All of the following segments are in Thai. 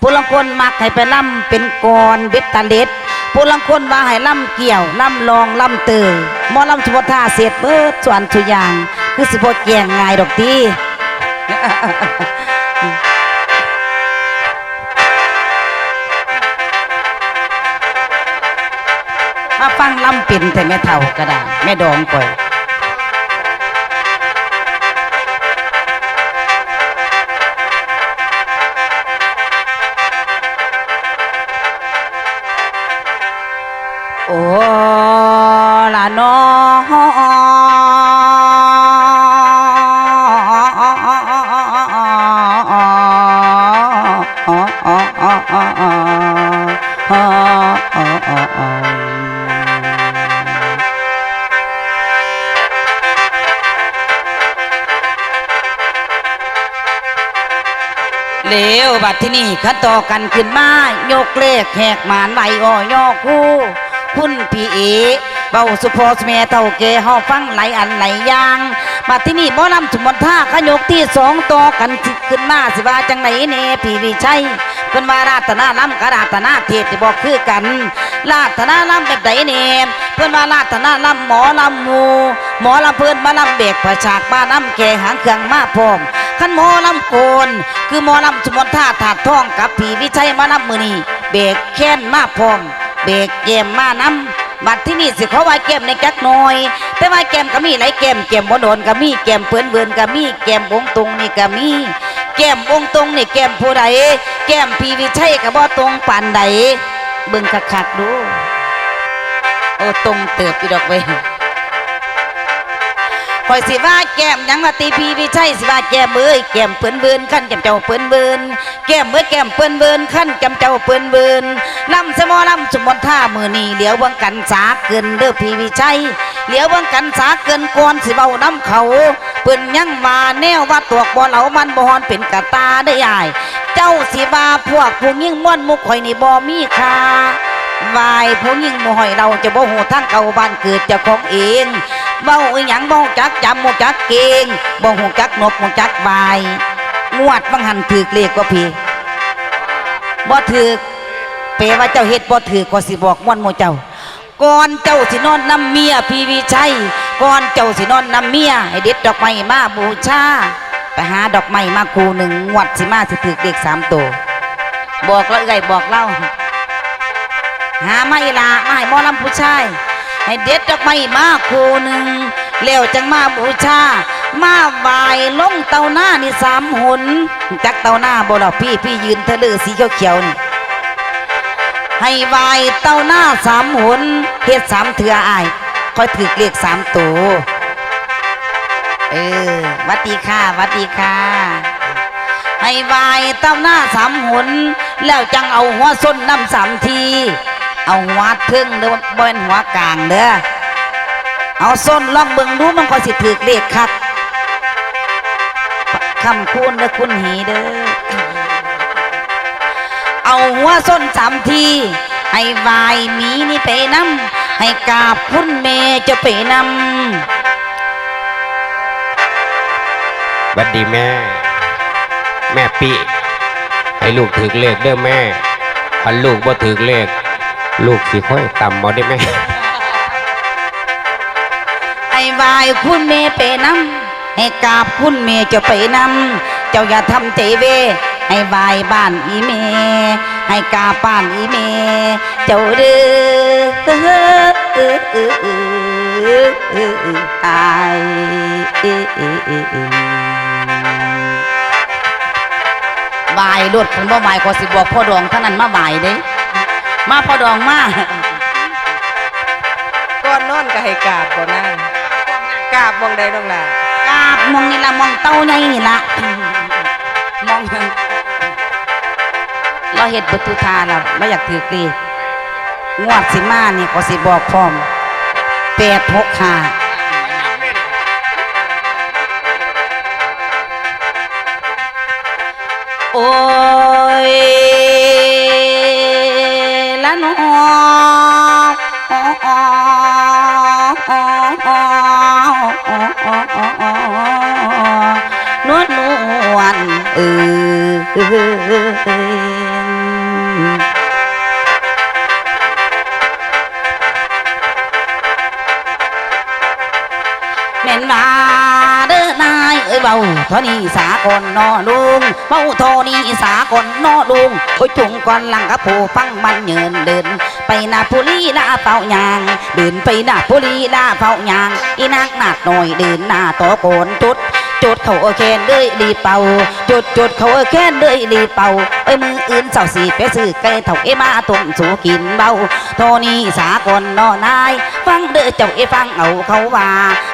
ผู้ลังคนมักให้ไปล่ำเป็นกรเบ็ดตาเล็ดผู้ลังคนว่าให้ล่ำเกี่ยวล่ำลองล่ำเตยมอล่ำสมบท่าเสียเบิดส่วนทุอย่าง คือสิบแกงง่ายดอกตีมาฟังล่ำเป็นแต่แม่เท่าก็ได้แม่ดองก่อย นอเลวบัดที่นี่ขันต่อกันขึ้นมาโยกเลขแหกหมานไหลอ้อยอคู่พุ่นพี่เอ เบาสุพอสเมเท่าเกเฮาฟังไหลอันไหลยางบัดที่นี่บ่นำถุมนท่าขยกที่สองต่อกันขึ้นมาสิว่าจังไหนเนพี่วิชัยเพิ่นว่าราตนาล้ำกราตนาเทศที่บอกคือกัน ราตนาล้ำแบบใดเนเพิ่นว่าราตนาล้ำหมอลำหมูหมอลำเพิ่อนมาลำเบกประชากบ้าน้ำแกหางเครื่องมาพร้อมขันหมอลำโกนคือหมอลำสมนท่าถาดท่องกับผีวิชัยมานับมือนีเบรกแค้นมาพร้อม เบรกเกมมานำ บัดที่นี่สิเขาว่าเกมในจักหน่อย แต่ว่าเกมก็มีหลายเกมเกมบ่โดนก็มีเกมเปื้อนเบือนก็มีเกมวงตรงนี่ก็มีเกมวงตรงนี่เกมผู้ใดเกมพีวิชัยก็บ่ตรงปานใดเบิ่งคักๆดู โอ้ตรงเติบอีดอกเว้ย คอยสิว่าแก้มยังว่าตีพีวิชัยสิว่าแก้มเอ้ยแก้มเปิ้นเบินขั้นจำเจ้าเปิ้นเบินแก้มเอ้ยแก้มเปิ้นเบินขั้นจำเจ้าเปิ้นเบินลำสมอลำสมนท่ามือนี่เหลียวเบังกันสาเกินเด้อพีวิชัยเหลียวเบังกันสาเกินก่อนสิเบาน้ำเขาเปิ้นยังมาแนวว่าตัวบ่เหลามันบ่ฮอนเป็นกะตาได้ยายเจ้าสิว่าพวกผู้ยิ่งม่วนมุกข่อยนี่บ่มีค่า วายผู้ยิ่งบ่หอยเราจะบ่หูทางเก่าบ้านเกิดเจ้าของเองเบ้าอีหยังบ่จักจำบ่จักเก่งบ่ฮู้จักนบบ่ฮู้จักวายงวดบังหันถือเลขกว่าพี่บ่ถือเปว่าเจ้าเฮ็ดบ่ถือก็สิบอกม่วนหมู่เจ้าก่อนเจ้าสินอนนำเมียพี่วิชัยก่อนเจ้าสินอนนำเมียให้เด็ดดอกไม้มาบูชาไปหาดอกไม้มาคูหนึ่งงวดสิมาสิถือเลขสามตัวบอกแล้วไงบอกเล่า หาไม่ละไมาให้หมอลำผู้ชายให้เด็ดดอกไม้มาคูหนึ่งแล้วจังมาบูชา มาไหวายลงเตาหน้านี่สามหนจักเตาหน้าบ่ดอกพี่พี่ยืนเทะเลอสีเขียวๆนี่ให้ไหวายเตาหน้าสามหนเฮ็ดสามเถื่ออายคอยถือเลขสามตัวเออวัดดีค่ะวัดดีค่ะให้ไหวายเตาหน้าสามหนแล้วจังเอาหัวส้นน้ำสามที เอาหัวทึ่งเด้อบ่เป็นหัวกลางเด้อเอาส้นล่องเบิ่งดูมันก็สิถือเลขคักคำคูณเด้อคุณหีเด้อเอาหัวส้นสามทีให้วายมีนี่ไปนำให้กาบคุณเมจะไปนบัดดีแม่ แม่ปีให้ลูกถือเลขเด้อแม่คันลูกบ่ถือเลข ลูกสิค่อยต่ำบ่ได้แม่ำให้วายคุณเมไปนำให้กราบคุณเมจะไปนำเจ้าอย่าทำใจเวให้วายบ้านอีเม ให้กาบ้านอีเม เจ้าเด้อตายบายรถคันบ่บายก็สิบอกพ่อดองเท่านั้นมาบายเด้ มาพ่อดองมาก่อนนอนก็ให้กราบก่อนนะกราบมองใดน้องล่ะกราบมองนี่ละมองเต้าใหญ่นี่ละมองเราเห็ดประตูทาแล้วเราอยากถือกรีดงวดสิมานี่ก็สิบอกพร้อมแปดหกห้า bao thọ ni xá con nó luôn bao thọ ni xá con nó luôn ôi chúng con lăng các phù phăng man nhơn lên. Bay na phù lý đã phạo nhàng. Đến bay na phù lý đã phạo nhàng. Y nang nạt nổi đến na to con chút chút khẩu khen đơi đi bao ดจุดจุดเขาแค่เดยรีบเป่าจุดจุดเขาเอาแคนเลยรีบเป่า เอ้ยมืออื่นเจ้าสีไปซื้อไก่เถ่าเอมาต้มสูกินเบาโทนี้สากลนอนาย ฟังเด้อเจ้าเอ้ฟังเอาเขาว่า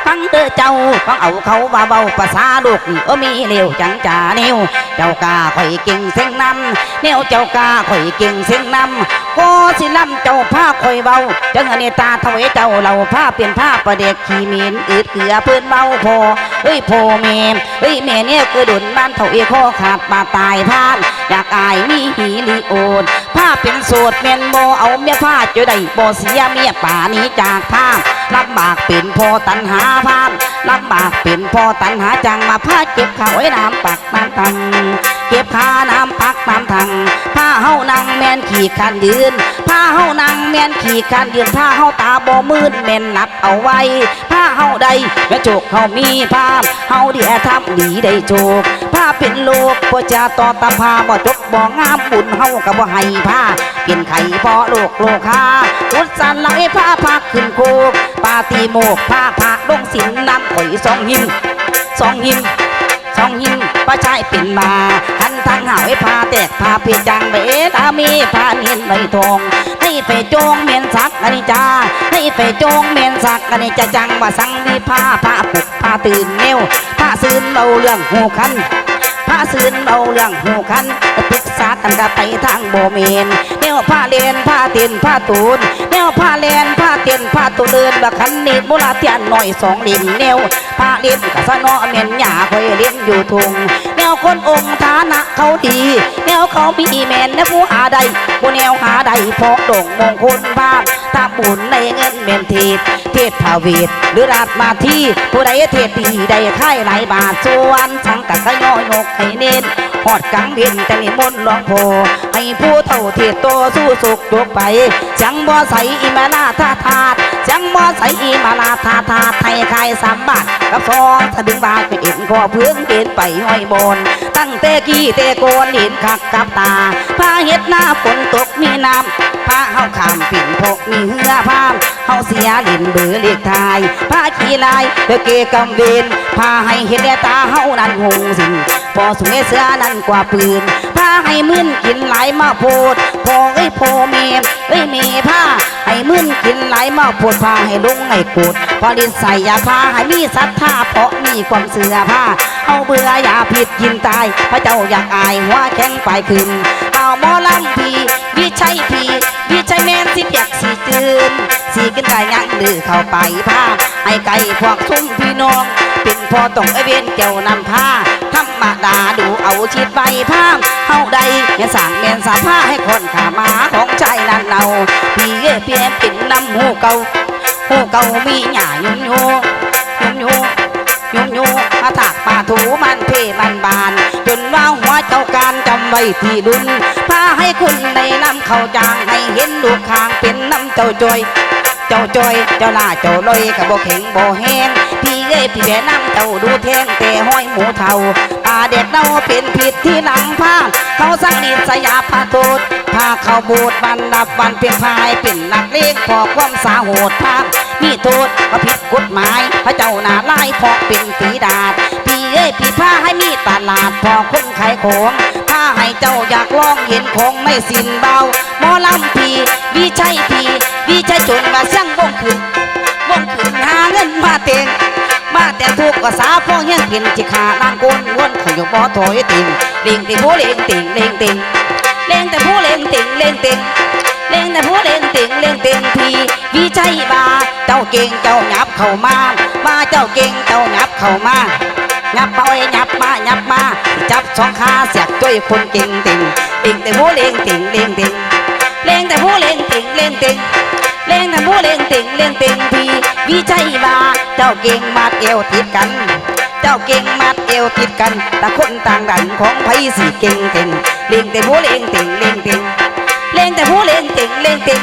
ฟังเด้อเจ้าฟังเอาเขาว่าเบาภาษาลูกเออมีเร็วจังจ่าเนี่ยวเจ้ากาข่อยเก่งเสียงนำเนี่ยวเจ้ากาข่อยเก่งเสียงนำก็สิลำเจ้าผ้าข่อยเบาจังอันนี้ตาเท่าไอ้เจ้าเราผ้าเป็นผ้าประเด็กขี้เหมินอืดเกลือเพื่อนเบาพอเอ้ยพอแม่เอ้ยแม่เนี่ยคือดุนบ้านเท่าเอข้อขาดบาตายพานอยากอายมีหีลีโอนผ้าเป็นโสดแมนโมเอาเมียผ้าจะได้บ่เสียเมียป่านี้จากท่าลำบากเป็นพอตันหาพานลำบากเป็นพอตันหาจังมาผ้าเก็บข้าวไว้น้ำปักน้ำตัง เก็บผ้าน้ำปักน้ำทังผ้าเฮานั่งแม่นขี่คันยืนผ้าเฮานั่งแม่นขี่คันยืนผ้าเฮาตาบ่มืดแมนหนักเอาไว้ผ้าเฮาใดแม่โจกเฮามีผ้าเฮาเดียทำดีได้โจกผ้าเป็นโลกบ่จะต่อตาผ้าบ่จบบ่งามบุญเฮาก็บ่ให้ผ้าเป็นไข่พอโลกโลคาอุดสันไหลผ้าพักขึ้นโคกปาตีโมกผ้าผักดงสินน้ำข่อยสองหิมสองหิม สองหินป้าชายเป็นมาหันทางหาไว้พาแตกพาเพียจังเบตามีพาเนียนใบทองให้ไปจงเมียนสักอันนี้จ้าให้ไปจงเมียนสักอันนี้จะจังว่าสังมีผ้าผ้าปลุกผ้าตื่นเนวผ้าซื้นเบาเรื่องหูคันผ้าซื้นเบาเรื่องหูคันปรึกษากันกับไปทางโบเมนแนวผ้าเลนผ้าเตีนผ้าตูน แนวผ้าเลนผ้าเตียนผ้าตูนเดินบักคันนิดมุลาเตียนหน่อยสองหลิมแนวผ้าเล่นกะสะนอเมียนหยาคอยเล่นอยู่ทุงแนวคนองค์ฐานะเขาดี แนวเขามีแมนและผู้หาใดผู้แนวหาใดพอกดงมงคลบ้านถ้าบุญในเงินเมนเทศเทศภาเวทหรือราชมาที่ผู้ใดเทศดีใดค่ายหลบาทส่วนสังกัดก็ย่อยกให้เน้น หอดกังเวียนแต่นิมนต์หลวงพ่อให้ผู้เท่าเทศโตสู้สุขยกไปจังบ่ใสอิมาลาทาทาดจังบ่ใสอิมาลาทาทาดไทยคายสามบาทกับซองถ้าดึงบาไปเอ็นคอเพื่องเดินไปห้อยบน ตั้งแต่กี้แต่โกนเห็นคักกับตาผ้าเฮ็ดหน้าฝนตกมีน้ำผ้าเฮาขามปิ่นพกมีเหือพามเฮาเสียล่นเบือเลียกทายผ้าขี้ลายเดอเกกำเวนผ้าให้เห็นแด่ตาเฮานั้นหงสิง พอสุงเสือนั้นกว่าปืนผ้าให้มึนกินหลายมาโพดพอเอ้ยพอเมมเอ้ยเมผ้าให้มึนกินหลายมาโพดผ้าให้ลุงให้โกดพอดินใส่ยาผ้าให้มีศรัทธาเพราะมีความเสือผ้าเอาเบื่ออย่าผิดยินตายพระเจ้าอยากอายหัวแข็งไปขึ้นเอาหมอลำพีวิชัยพีวิชัยแมนสิเปียกสีืนสีกินไก่ย่างดื้อเข้าไปผ้าไอ้ไก่พวกซุ้มพี่น้อง เป็นพอต้องไอเวียนเกี่ยวนำผ้าธรรมดาดูเอาชิดใบผ้าเฮาใดอย่สั่งเมนสาผ้าให้คนขามาของใจนั่นเอาพี่เอเพียนปิ่นน้ำหูเก่าหูเก่ามีหญ้ายุ่งโยยุ่งโยยุงยุมาถากป่าถูมันเพมันบาน จนว่าหัวเจ้าการจำไว้ที่ดุนพาให้คุณในน้ำเขาจาง เจ้าจอยเจ้าจอยเจ้าลาเจ้าลอยกับบ่แข็งบ่แห้งพี่เอ้ยพี่แบน้ำเจ้าดูแทงแต่ห้อยหมูเทาปลาเด็ดเน่าเป็นผิดที่หลังผ้าเขาสั่งดินสยาพาโทษพาเขาบูดวันดับวันเพียงพายเป็นนักเลงพอความสาโหดภาพมีโทษก็ผิดกฎหมายพระเจ้าหนาไล่พอกเป็นฝีดาด เอ้ยพี่ผ้าให้มีตลาดพอคนขายของผ้าให้เจ้าอยากลองเห็นของไม่สินเบาหมอลำพี่วิชัยพี่วิชัยจนมาสร้างวงขึ้นวงขึ้นหาเงินมาเต็งมาแต่ทุกข์ก็สาพอเฮียงกินจิขาลานกนวนขยบ่ถอยติงเล่งติผู้เล่งติงเล่งติงเล่งแต่ผู้เล่งติงเล่งติงเล่งแต่ผู้เล่งติงเล่งติงพี่วิชัยบาเจ้าเก่งเจ้าหยับเข้ามามาเจ้าเก่งเจ้าหยับเข้ามา ยับไปหยับมาหยับมาจับสองขาเสียกจ้อยคนเก่งติงติงแต่ผู้เล่งติงเล่งติงเล่งแต่ผู้เล่งติงเล่งติงเล่งแต่ผู้เล่งติงเล่งติงพี่วิชัยบาเจ้าเก่งมาเอวติดกัน เจ้าเก่งมัดเอวติดกันแต่คนต่างดันของไผสิเก่งเก่งเล่งแต่ผู้เล่งติงเล่งติงเล่งแต่ผู้เล่งติงเล่งติง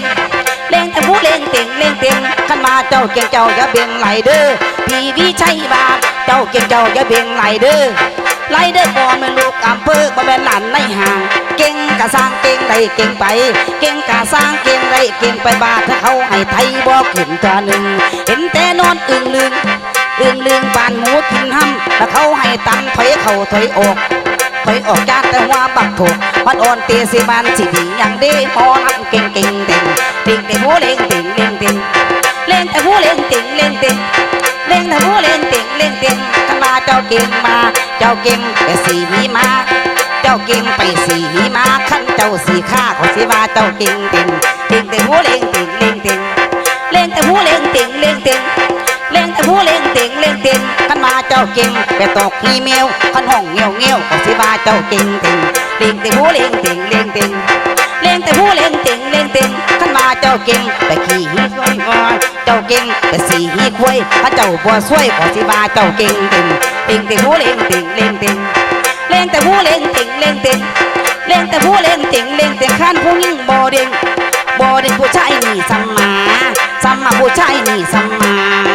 เล่งแต่ผู้ เล่งติงเล่งติงขันมาเจ้าเก่งเจ้าอย่าเบี่ยงไหลเด้อพี่วิชัยบาเจ้าเก่งเจ้าอย่าเบี่ยงไหลเด้อไหลเด้อบ่แม่นลูกอำเภอบ่แม่นหลานในห่าง เก่งกะสร้างเก่งได้เก่งไป เก่งกะสร้างเก่งได้เก่งไปบาดถ้าเขาให้ไทยบ่ขึ้นตาหนึ่งเห็นแต่นอนอึ้งลึงอึ้งลึงบานหมูกินห้ำถ้าเขาให้ตังถอยเข้าถอยออกถอยออกจากแต่ว่าบักโถกมันอ่อนเตียสิมันสิดีอย่างเด้หมอลำเก่งเก่งเต่งเต่งแต่หัวเล่งเต่งเล่งเต่ง จ้าเก่งมา เจ้าเก่งไปสีหีมา เจ้าเก่งไปสีหีมาขันเจ้าสีข้าเขาสิว่าเจ้าเก่งต่งต่งแต่หัวเล่งต่งเล่งต่งเล่งแต่หัวเล่งต่งเล่งต่งเล่งแต่ผู้เล่งต่งเล่งต่งขันมาเจ้าเก่งไปตกอีเมลขันห้องเงี้ยวเงี้ยวก็สิว่าเจ้าเก่งต่งเล่งแต่ผู้เล่งต่งเล่งต่ง เล่งแต่ผู้เล่งเต่งเล่งเต่งขันมาเจ้าเก่งไปขี่ฮีควยงอยเจ้าเก่งไปสีฮีควยขันเจ้าบัวสวยก็สิว่าเจ้าเก่งเต่งเล่งแต่ผู้เล่งเต่งเล่งเต่งเล่งแต่ผู้เล่งเต่งเล่งเต่งเล่งแต่ผู้เล่งเต่งเล่งเต่งขันผู้ยิ่งบ่เด้งบ่เด้งผู้ชายนี่สัมมาสัมมาผู้ชายนี่สัมมา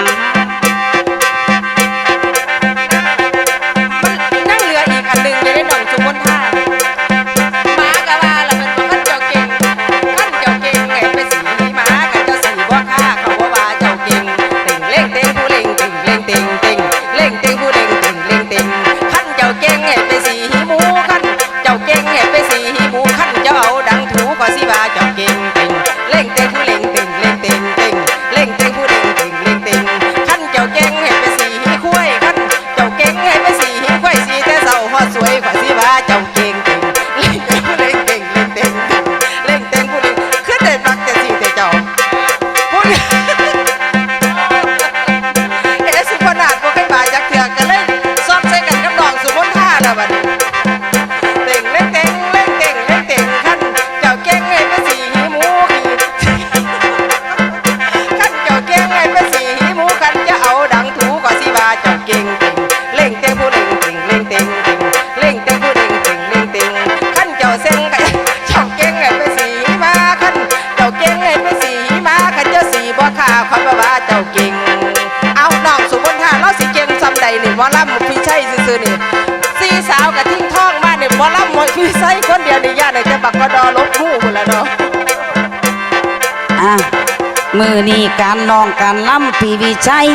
นี่การนองการล้ำพีวิชัย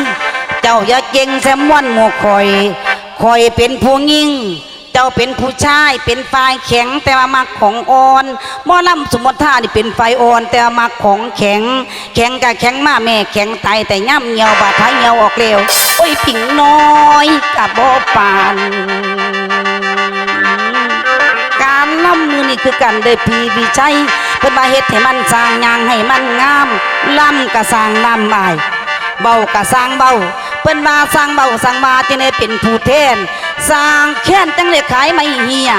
เจ้าอย่าเก่งแซมวันหมวกคอยคอยเป็นผู้ยิ่งเจ้าเป็นผู้ชายเป็นฝ่ายแข็งแต่ว่ามักของอ่อนหมอลำสมมติท่านี่เป็นฝ่ายอ่อน แต่ว่ามักของแข็ง แข็งกะแข็งมาแม่แข็งไตแต่ย่ำเหี่ยวบาดท้ายเหี่ยวออกเร็วโอ้ยผิงน้อยกับบ่ปาน การล่ำมือนี่คือกันเด้พีวิชัย เพิ่นมาเฮ็ดให้มันสร้างยางให้มันงามล่ำก็สร้างน้ำอายเบาก็สร้างเบาเพิ่นมาสร้างเบาสร้างมาจึงได้เป็นผู้แทนสร้างแค้นจังได้ขายไม่เหีย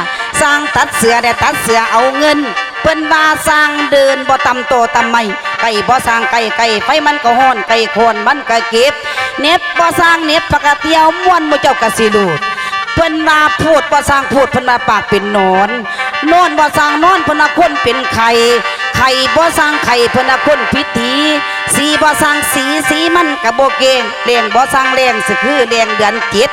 สร้างตัดเสือได้ตัดเสือเอาเงินเพิ่นมาสร้างเดินบ่ตำโตตำไม่ไก่บ่สร้างไก่ไก่ไฟมันก็ฮ้อนไก่โคนมันก็เก็บ เน็บบ่สร้างเน็บปากเติเอาม่วนบ่เจ้าก็สิดูดเพิ่นมาพูดบ่สร้างพูดเพิ่นมาปากเป็นหนอน นอนบ่สร้างนอนพนว่าคนเป็นไข่ไข่บ่สร้างไข่พนว่าคนพิธีสีบ่สร้างสีสีมันก็บ่เกงเลี้ยงบ่สร้างเลี้ยงสิคือเลี้ยงเดือนเจ็ด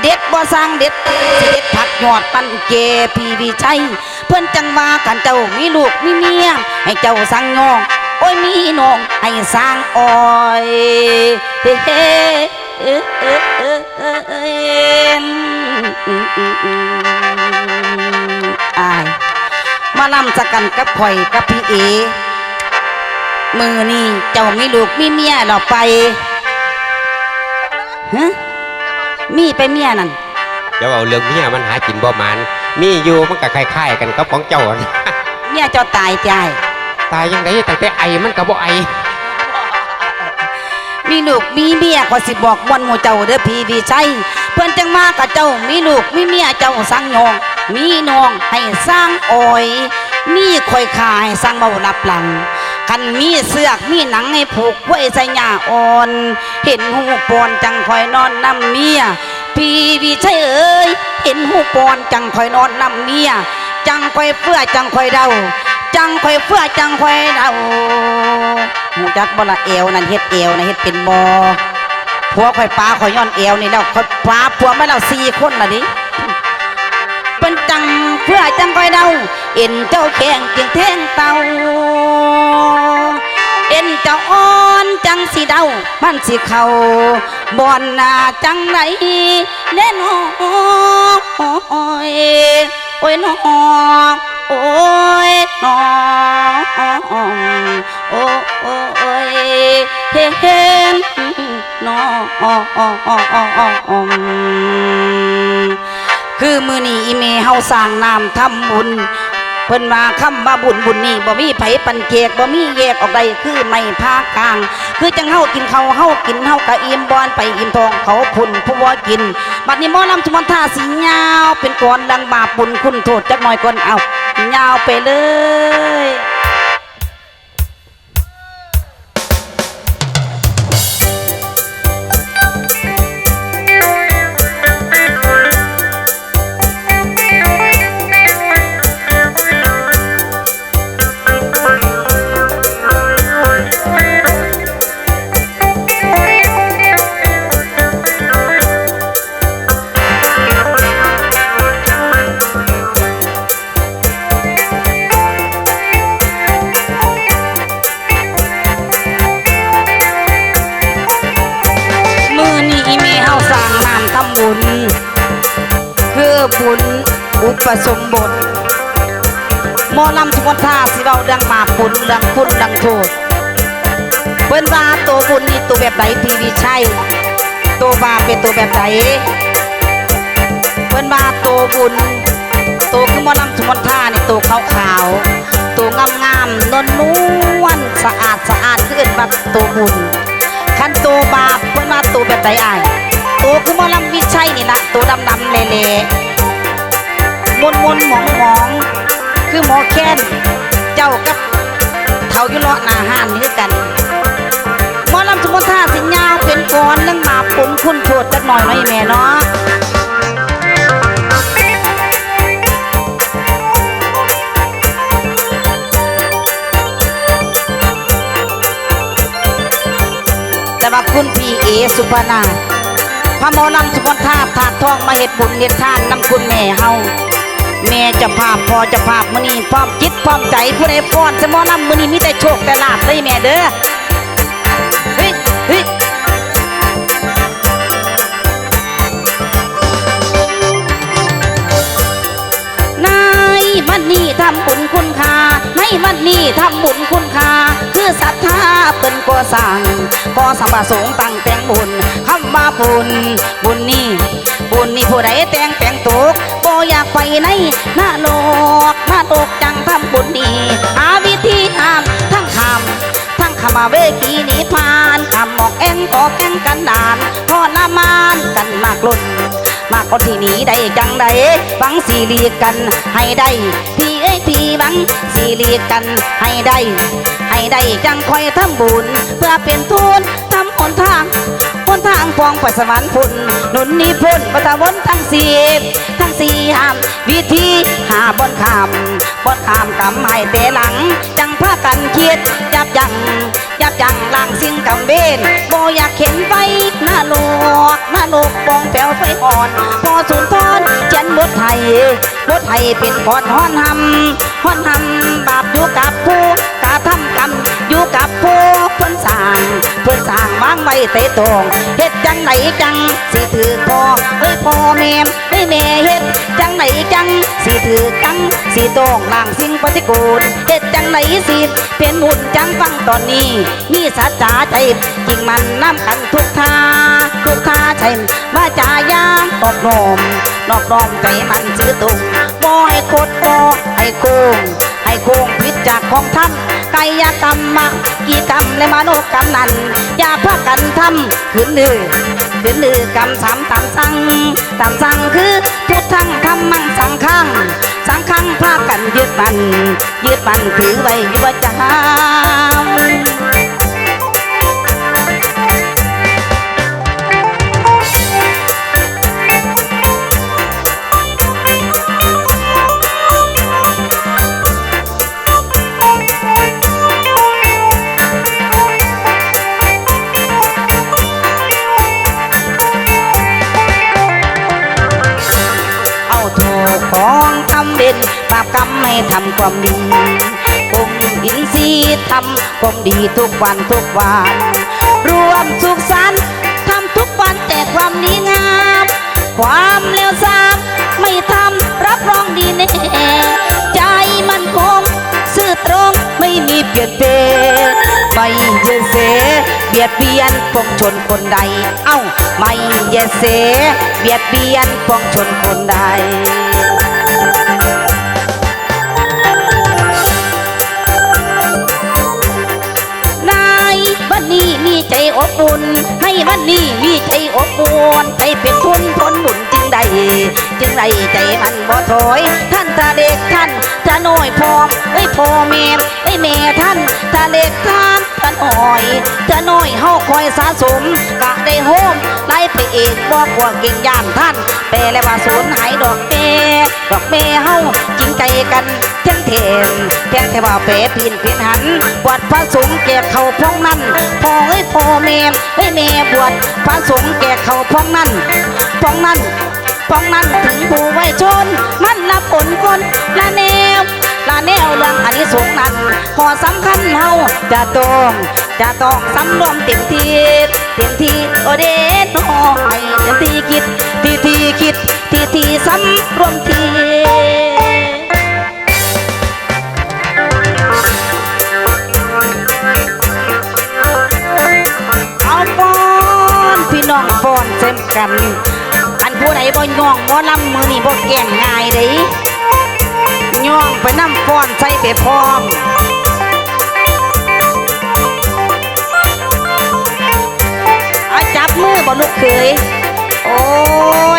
เด็ดบ่สร้างเด็ดสิเด็ดผักยอดปันเกพีวิชัยเพิ่อนจังว่ากันเจ้ามีลูกมีเมียให้เจ้าสั่งงองโอ้ยมีน้องให้สร้างอ้อยเฮ้เฮ้เอ้อเอ้อเอ้อเออเอ้ยอาย มาลำสกันกับข่อยกับพี่เอ มือนี่เจ้ามีลูกมีเมียเราไปฮะมีไปเมียนั่นเดี๋ยวเอาเรื่องเมียมันหากินบ่หมันมีอยู่มันก็คล้ายๆกันกับของเจ้าอะเมียเจ้าตายใจตายยังไงตั้งแต่ไอมันก็บ่ไอมีลูกมีเมียขอสิบอกมวนหมู่เจ้าเด้อพี่พี่ชัยเพื่อนจังมากับเจ้ามีลูกมีเมียเจ้าสั่งยอง มีน้องให้สร้างอ้อย มีคอยขายสร้างเบารับหลังคันมีเสือกมีหนังให้ผูกไว้ใส่หญ้าอ่อน เห็นหูปอนจังคอยนอนน้ำเมีย พี่พี่ชัยเอ้ยเห็นหูปอนจังคอยนอนน้ำเมีย จังคอยเฟื่อจังคอยเดาจังคอยเฟื่อจังคอยเดาหูจักบ่ละเอวนั่นเฮ็ดเอวนะเฮ็ดเป็นบ่ผัวคอยปลาคอยย้อนเอวนี่แล้วคอยปลาผัวไม่แล้วสี่คนละดิ เป็นจังเพื่อจังคอยเดาเอ็นเจ้าแข็งเกียงแทงเตาเอ็นเจ้าอ่อนจังสิเดามันสิเขาบอนนาจังไหนแน่นอนโอ้ยโอ้ยน้องโอ้ยน้องโอ้โอ้ยเห็นน้อง คือมือนีอีเมเฮาสร้างน้ำทำบุญเพิ่นว่าคำว่าบุญบุญนี่บ่มีไผปันเจกบ่มีแยกออกใดคือไม่พากลาง คือจังเฮากินเขาเฮากินเฮากะอิ่มบอนไปอิ่มทองเขาพุ่นผู้ว่ากิน บัดนี้หมอลำชุมนท่าสียาว เป็นก่อนดังบาปบุญคุณโทษจักหน่อยก่อนเอายาวไปเลย อุปสมบทหมอลำทุกคนท่าสิเบาดังบาปบุญดังคุณดังโทษเพิ่นว่าตัวบุญนี่ตัวแบบไหนทีวีใช่ตัวบาเป็นตัวแบบไหนเพิ่นว่าตัวบุญตัวคือหมอลำทุกคนท่านี่ตัวขาวขาวๆตัวงามงามๆนวลนวลสะอาดสะอาดคือเอิ้นว่าตัวบุญคันตัวบาเพิ่นว่าตัวแบบใดอ้ายตัวคือหมอลำวิชัยนี่นะตัวดำดำเละเละ มนมนหมองหมอง คือหมอแค้นเจ้ากับเท่ายุเลาะหนาห้านนี่กันหมอลำสมุนท่าสิยาวเป็นก้อนเรื่องบาปปุนคุณโทษจักหน่อยไหมแม่เนาะแต่ว่าคุณพี่เอสุภานาพระหมอลำสมุนท่าถาดทองมาเฮ็ดบุญเฮ็ดทานนำคุณแม่เฮา แม่จะภาพพอจะภาพมือนี้พร้อมจิตพร้อมใจผู้ใดฟ้อนสมอลำมือนี้มีแต่โชคแต่ลาภเลยแม่เด้อเฮ้ยเฮ้ยในวันนี้ทำบุญคุณค่าในวันนี้ทำบุญคุณค่าคือศรัทธาเป็นก่อสร้างก่อสร้างประสงตั้งแต่งบุญคำว่าบุญบุญนี่บุญนี่ผู้ใดแต่งแต่งตก อยากไปในหน้าโลกหน้าตกจังทำบุญนี่หาวิธีห้ามทั้งคำทั้งขมาเวกีนิพานคำหมอกแองกอกแองกันดานทอละมานกันมากล้นมากคนที่หนีได้จังใดฟังสีลีกันให้ได้ พี่เอ้ยพี่บังสีลีกันให้ได้ ให้ได้จังคอยทำบุญเพื่อเป็นทุนทำหนทาง หนทางฟองไปสวรรค์พุ่นหนุนนิพนธ์ประทวนทั้งสีทั้งสี่หามวิธีหาบนคำบนคำกำให้เตะหลัง จังพากันคิดยับยั้งยับยั้งล่างสิ่งกำเบนบ่อยากเห็นไฟหน้าโลกหน้าโลกปองแผ้วไฟอ่อน พอสุนทรเขียนบทไทยบทไทยเป็นพรฮ้อนหำฮ้อนหำบาปอยู่กับผู้ ทำกรรมอยู่กับผู้เพิ่นสร้างเพิ่นสร้างวางไว้เตะตรงเฮ็ดจังไหนจังสิถือพอเอ้ยพ่อแม่เอ้แม่เฮ็ดจังไหนจังสิถือจังสิต้องล้างสิ่งปฏิกูลเฮ็ดจังไหนสิเป็นบุญจังฟังตอนนี้ มีสัจจาใจจริงมันน้ำกันทุกท่าทุกท่าใช่ว่าจาย่างตอบนอมนอบนอมใจมันซื้อตรงบ่ให้คดบ่ให้โกง ให้โค้งพิษจากของท่านกายกรรมมากี่กรรมและมโนกรรมนั้น อย่าพากันทำขืนเนื้อขืนเนื้อกรรมสามตามสั่งตามสั่งคือพุทธังทำมั่งสังขังสังขังพากันยึดมัน ยึดมันถือไว้ยู่ประจ ของทำเอาถูกขอำความดีคงอินทรีย์ทำความดีทุกวันทุกวัน รวมสุขสันต์ทำทุกวันแต่ความดีงาม ความเลวทรามไม่ทำรับรองดีแน่ใจมันคงซื่อตรงไม่มีเปลี่ยนแปลไม่เยเสเบียดเบียนปวงชนคนใด เอ้า ไม่เยเสเบียดเบียนปวงชนคนใด ในวันนี้มีใจอบอุ่นในวันนี้มีใจอบอุ่นใจเป็นทุนทนบุญจึงได้จึงได้ใจมันบ่ถอย ท่านตาเด็กท่านตาน้อยพร้อมเอ้ยพ่อแม่เอ้ยแม่ท่านตาเด็กท่าน ตาน้อยตาน้อยเฮาคอยสะสมกะได้โฮมไล่ไปเอกบอกว่าเก่งย่านท่านแปลแล้วว่าสูญหายดอกแม่ดอกแม่เฮาจริงใจกันเทั้งเทนเพียงแต่ว่าเป๋ปีนเพียนหันบวชพระสงฆ์แก่เขาพ้องนั้นพ่อเอ้ยพ่อแม่เอ้ยแม่บวชพระสงฆ์แก่เขาพ้องนั้นพ้องนั้นพ้องนั้นถึงผู้ไว้ชนมันละผลคนละแนว ละแนวเรื่องอันนี้สงนั้นขอสำคัญเฮาจะต้องจะต้องสำรวมเต็มที่เต็มที่โอเดนโอให้เต็มที่คิดที่ที่คิดที่ที่สำรวมที่เอาป้อนพี่น้องป้อนเต็มกันอันผู้ใดบ่ย่องบ่ลำมือนี่บ่แก่งง่ายเด้ ย่องไปน้ำป้อนใส่ไปพร้อมอาจับมือบ่ลูกเขยโอ้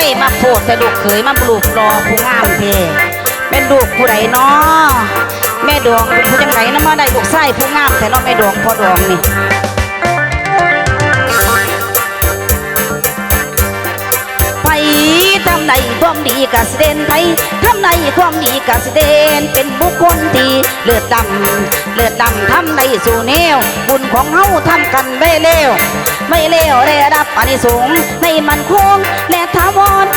ย มาโพดแต่ลูกเขยมาปลูกรอผู้งามเทเป็นลูกผู้ใดเนาะแม่ดวงเป็นผู้จังไหนนะมาได้ลูกไส้ผู้งามแต่เนาะแม่ดวงพ่อดวงนี่ำในความดีกสิเดนไปทำในความดีกสิเดนเป็นบุคคลดีเลือดดำเลือดดำทำในสู่แนว บุญของเฮาทำกันไม่เลวไม่เลวได้รับอานิสงส์ในมันคงและทาวร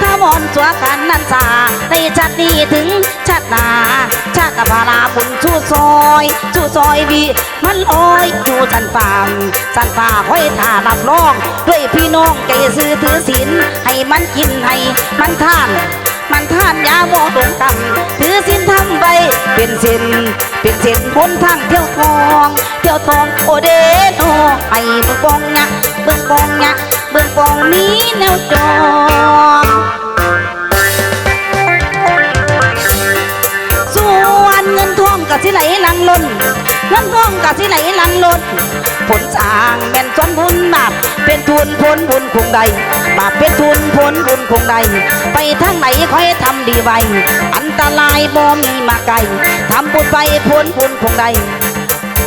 ทาวรสัวกันนันสาในชาตินี้ถึงชาติหนา ชาติภาลาบุญชูซอยชูซอยบีมันลอยอยู่สันฟาสันฟ้าห้อยท่ารับรอง ด้วยพี่น้องใจซื้อถือศีลให้มันกินให้มันทาน มันท่านยาโมดงกำถือสินทำไปเป็นเส้นเป็นเส้นพ้นทางเที่ยวทองเที่ยวทองโอเดโนไอ้เบิ่งปองยะเบิ่งปองยะเบิ่งปองมีแนวจอง เงินทองก็สิไหลลังล้นเงินทองก็สิไหลลังล้นผลสร้างแม่นส่วนบุญบาปเป็นทุนผลบุญคงใดบาปเป็นทุนผลบุญคงใด ไปทางไหนคอยทำดีไว้ อันตรายบ่มีมาไกลทำบุญไปผลบุญคงใด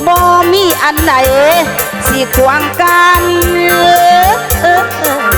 บ่มีอันไหนสิขวางกันเออเออ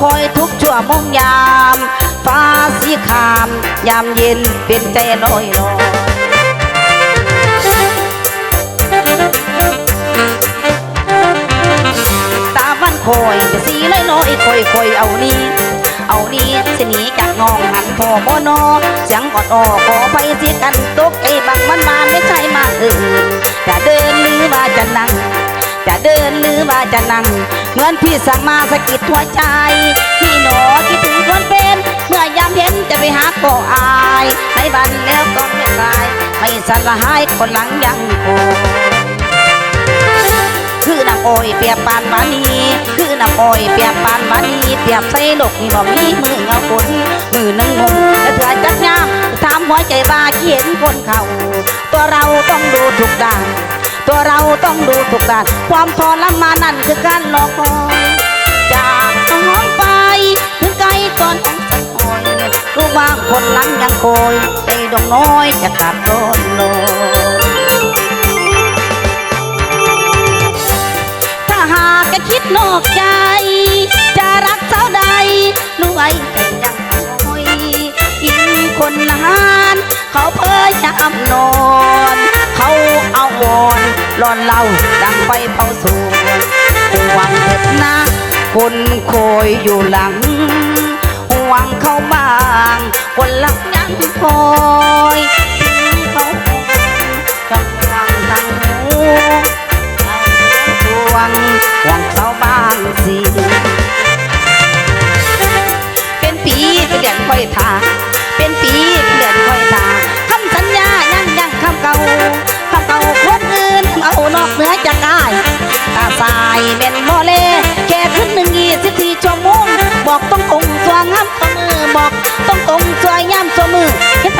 คอยทุกชั่วโมงยาม ฟ้าสีขาม ยามเย็นเป็นใจลอยลอยตาวันคอยสีลอยลอยคอยคอยเอานี้เอานี้สิหนีจากงองหันพอบ่นอเสียงกอดออกขอไปเสียกันตกไอ้บังมันมาไม่ใช่มาอื่นจะเดินหรือว่าจะนั่ง จะเดินหรือว่าจะนั่ง เหมือนพี่สั่งมาสะกิดหัวใจ พี่หนอคิดถึงคนเป็น เมื่อยามเห็นจะไปหาก็อายในบันแล้วก็ไม่ตาย ไม่สลายคนหลังยังคงคือน้ำอ้อยเปียบปานมานีคือน้ำอ้อยเปียบปานมานีเปียบใส่โลกนี่บ่มีมือเงาฝนมือนึงงงและเถื่อจักยามถามหัวใจบ้าเขียนคนเขาตัวเราต้องดูทุกด้าน ตัวเราต้องดูทุกด้าน ความทรมานนั่นคือการรอคอยจากน้องไป ถึงไกลก่อนองสักหอยรู้ว่าคนนั้นยังคอยใจดวงน้อยจะขาดโดนโลถ้าหากจะคิดนอกใจ จะรักเท่าใดรู้ไว้แต่ยังน้อยอินคนนั้นเขาเพ้อยามนอน เขาเอาวอนรอนเล่าดังไฟเผาสวนห่วงเถิดนะ คนคอยอยู่หลังห่วงเขาบ้างคนรักยังคอยถึงเขาจังหวังทางหูห่วงห่วงเขาบ้างสิ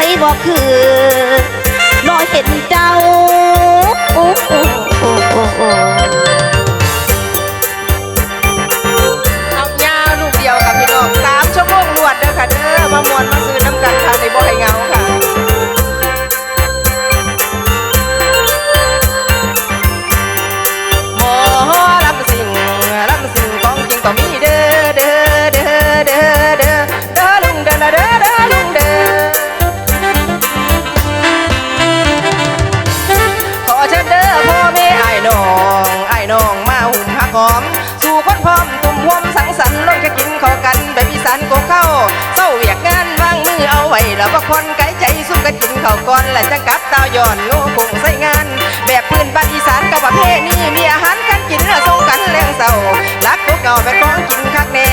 ไปบอกคือน้อยเห็นเจ้าโอ้โอ้โอ้โอ้โอ้เอายาวลูกเดียวกับพี่น้องสามชั่วโมงรวดเด้อค่ะเด้อมามวนมา คนไกลใจสู้กันกินข้าวก่อนและจังกับดาวย้อนโง่คงใส่งาน แบบพื้นบ้านอีสานกับประเพณีมีอาหารกันกินแล้วส่งกันแรงเศร้ารักพวกเก่าเป็นของกินคักแน่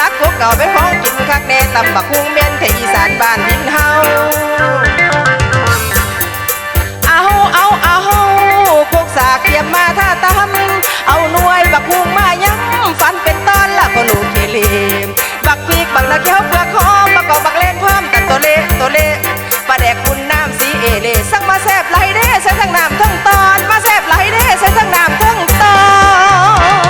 รักพวกเก่าเป็นของกินคักแน่ตำบักคุ้งเมียนเทอีสานบ้านดินเฮาเอาเอาเอาพวกสากเทียมมาท่าตำเอาหน่วยบักพุงมายังฟันเป็นตอนละก็ลูกเคเลม บักพริกบักละเกียวเปลือกหอมบักกอกบักเล่นเพิ่มตัดตัวเละตัวเละปลาแดกคุณน้ำสีเอเลสักมาแซ่บไหลเด้ใส่ทั้งน้ำทั้งตอนมาแซ่บไหลเด้ใส่ทั้งน้ำทั้งตอน